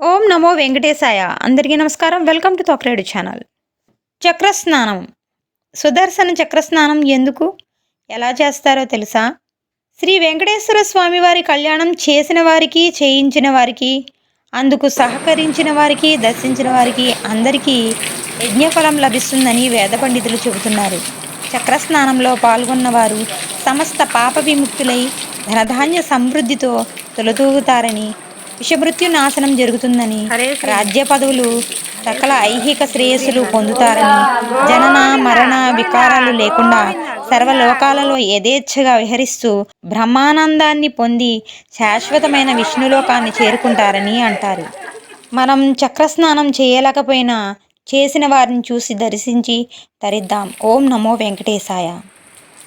ఓం నమో వెంకటేశాయ. అందరికీ నమస్కారం. వెల్కమ్ టు తొక్రేడు ఛానల్. చక్రస్నానం. సుదర్శన చక్రస్నానం ఎందుకు? ఎలా చేస్తారో తెలుసా? శ్రీ వెంకటేశ్వర స్వామి వారి కళ్యాణం చేసిన వారికి చేయించిన వారికి అందుకు సహకరించిన వారికి దర్శించిన వారికి అందరికీ యజ్ఞఫలం లభిస్తుందని వేద పండితులు చెబుతున్నారు. చక్రస్నానంలో పాల్గొన్నవారు సమస్త పాప విముక్తులై ధనధాన్య సమృద్ధితో తొలతూగుతారని విషమృత్యు నాశనం జరుగుతుందని రాజ్య పదవులు సకల ఐహిక శ్రేయస్సులు పొందుతారని జనన మరణ వికారాలు లేకుండా సర్వలోకాలలో యథేచ్ఛగా విహరిస్తూ బ్రహ్మానందాన్ని పొంది శాశ్వతమైన విష్ణులోకాన్ని చేరుకుంటారని అంటారు. మనం చక్రస్నానం చేయలేకపోయినా చేసిన వారిని చూసి దర్శించి తరిద్దాం. ఓం నమో వెంకటేశాయ.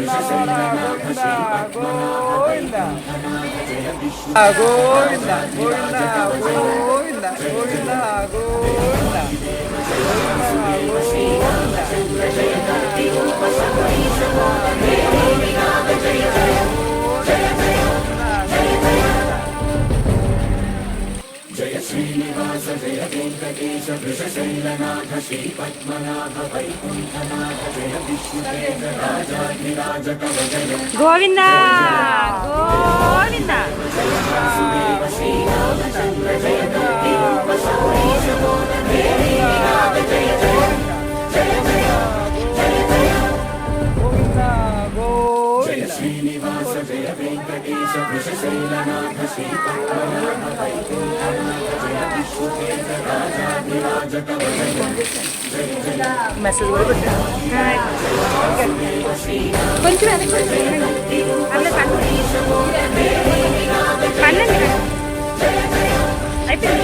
나와라 고인다 고인다 고인다 고인다 고인다 고인다 고인다 वृषशैलनाथ श्रीपद्मनाभ वैकुण्ठनाथ जय विष्णुदेव राजाधिराज तव जय गोविन्द गोविन्द जय वासुदेव श्रीरामचन्द्र जय శ్రీనివాస జయ వెంకటేశ వృషశైలనాథ కొంచెం అయిపోయింది.